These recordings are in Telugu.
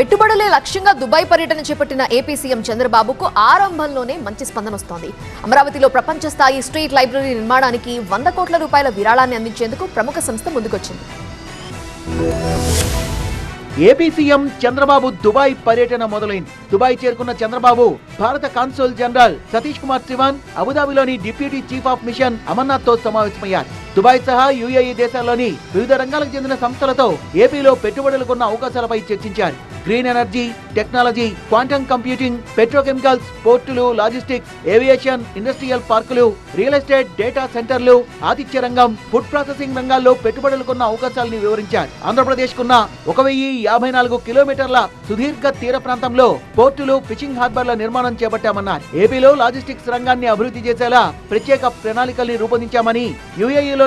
పెట్టుబడులే లక్ష్యంగా దుబాయ్ పర్యటన చేపట్టిన ఏపీ సీఎం చంద్రబాబుకు ఆరంభంలోనే మంచి స్పందన వస్తోంది. అమరావతిలో ప్రపంచ స్థాయి స్ట్రీట్ లైబ్రరీ నిర్మాణానికి వంద కోట్ల రూపాయల విరాళాన్ని అందించేందుకు ప్రముఖ సంస్థ ముందుకొచ్చింది. ఏపీ సీఎం చంద్రబాబు దుబాయ్ పర్యటన మొదలైంది. దుబాయ్ చేరుకున్న చంద్రబాబు భారత కాన్సుల్ జనరల్ సతీష్ కుమార్ శివాన్ అబుదాబిలోని డిప్యూటీ చీఫ్ ఆఫ్ మిషన్ అమర్నాథ్తో సమావేశమయ్యారు. దుబాయ్ సహా యుఏఈ దేశాల్లోని వివిధ రంగాలకు చెందిన సంస్థలతో ఏపీలో పెట్టుబడులకున్న అవకాశాలపై చర్చించారు. Green energy technology quantum computing petrochemicals పోర్టులు లాజిస్టిక్స్ ఏవియేషన్ ఇండస్ట్రియల్ పార్కులు రియల్ ఎస్టేట్ డేటా సెంటర్లు ఆతిథ్య రంగం ఫుడ్ ప్రాసెసింగ్ రంగాల్లో పెట్టుబడులకున్న అవకాశాలను వివరించారు. ఆంధ్రప్రదేశ్ కున్న ఒక వెయ్యి యాభై నాలుగు కిలోమీటర్ల సుదీర్ఘ తీర ప్రాంతంలో పోర్టులు ఫిషింగ్ హార్బర్ల నిర్మాణం చేపట్టామన్నారు. ఏపీలో లాజిస్టిక్స్ రంగాన్ని అభివృద్ధి చేసేలా ప్రత్యేక ప్రణాళికల్ని రూపొందించామని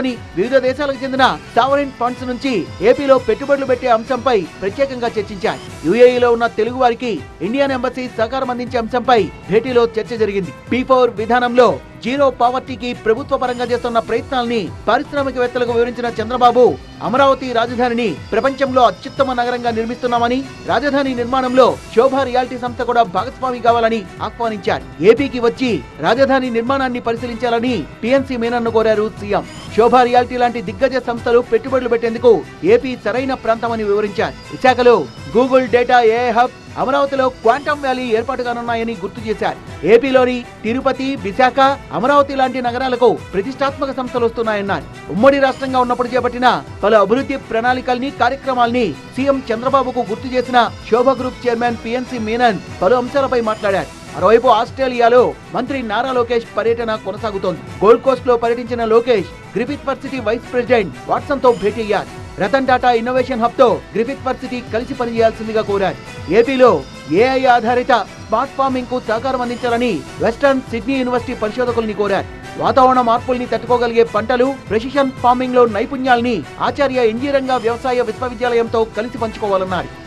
దేశంలోని వివిధ దేశాలకు చెందిన సావరిన్ ఫండ్స్ నుంచి ఏపీలో పెట్టుబడులు పెట్టే అంశంపై ప్రత్యేకంగా చర్చించారు. యుఏఈలో ఉన్న తెలుగు వారికి ఇండియన్ ఎంబసీ సహకారం అందించే అంశంపై భేటీలో చర్చ జరిగింది. పీ ఫోర్ విధానంలో జీరో పావర్టీకి ప్రభుత్వ పరంగా చేస్తున్న ప్రయత్నాల్ని పారిశ్రామికవేత్తలకు వివరించిన చంద్రబాబు అమరావతి రాజధానిని ప్రపంచంలో అత్యుత్తమ నగరంగా నిర్మిస్తున్నామని రాజధాని నిర్మాణంలో శోభ రియాలిటీ సంస్థ కూడా భాగస్వామి కావాలని ఆహ్వానించారు. ఏపీకి వచ్చి రాజధాని నిర్మాణాన్ని పరిశీలించాలని పిఎన్సీ మేనన్ను కోరారు సీఎం. శోభ రియాలిటీ లాంటి దిగ్గజ సంస్థలు పెట్టుబడులు పెట్టేందుకు ఏపీ సరైన ప్రాంతమని వివరించారు. విశాఖలో గూగుల్ డేటా ఏ హబ్ అమరావతిలో క్వాంటమ్ వ్యాలీ ఏర్పాటు కానున్నాయని గుర్తు చేశారు. ఏపీలోని తిరుపతి విశాఖ అమరావతి లాంటి నగరాలకు ప్రతిష్టాత్మక సంస్థలు వస్తున్నాయన్నారు. ఉమ్మడి రాష్ట్రంగా ఉన్నప్పుడు చేపట్టిన పలు అభివృద్ధి ప్రణాళికల్ని కార్యక్రమాల్ని సీఎం చంద్రబాబుకు గుర్తు చేసిన Sobha group chairman PNC Menon పలు అంశాలపై మాట్లాడారు. మరోవైపు ఆస్ట్రేలియాలో మంత్రి నారా లోకేష్ పర్యటన కొనసాగుతోంది. గోల్డ్ కోస్ట్లో పర్యటించిన Lokesh Griffith varsity vice president వాట్సన్తో భేటీ అయ్యారు. రతన్ టాటా ఇన్నోవేషన్ హబ్తో గ్రిఫిత్ వర్సిటీ కలిసి పనిచేయాల్సిందిగా కోరారు. ఏపీలో ఏఐ ఆధారిత స్మార్ట్ ఫార్మింగ్కు సహకారం అందించాలని వెస్టర్న్ సిడ్నీ యూనివర్సిటీ పరిశోధకుల్ని కోరారు. వాతావరణ మార్పుల్ని తట్టుకోగలిగే పంటలు ప్రెసిషన్ ఫార్మింగ్లో నైపుణ్యాల్ని ఆచార్య ఇంజనీరింగ్ వ్యవసాయ విశ్వవిద్యాలయంతో కలిసి పంచుకోవాలన్నారు.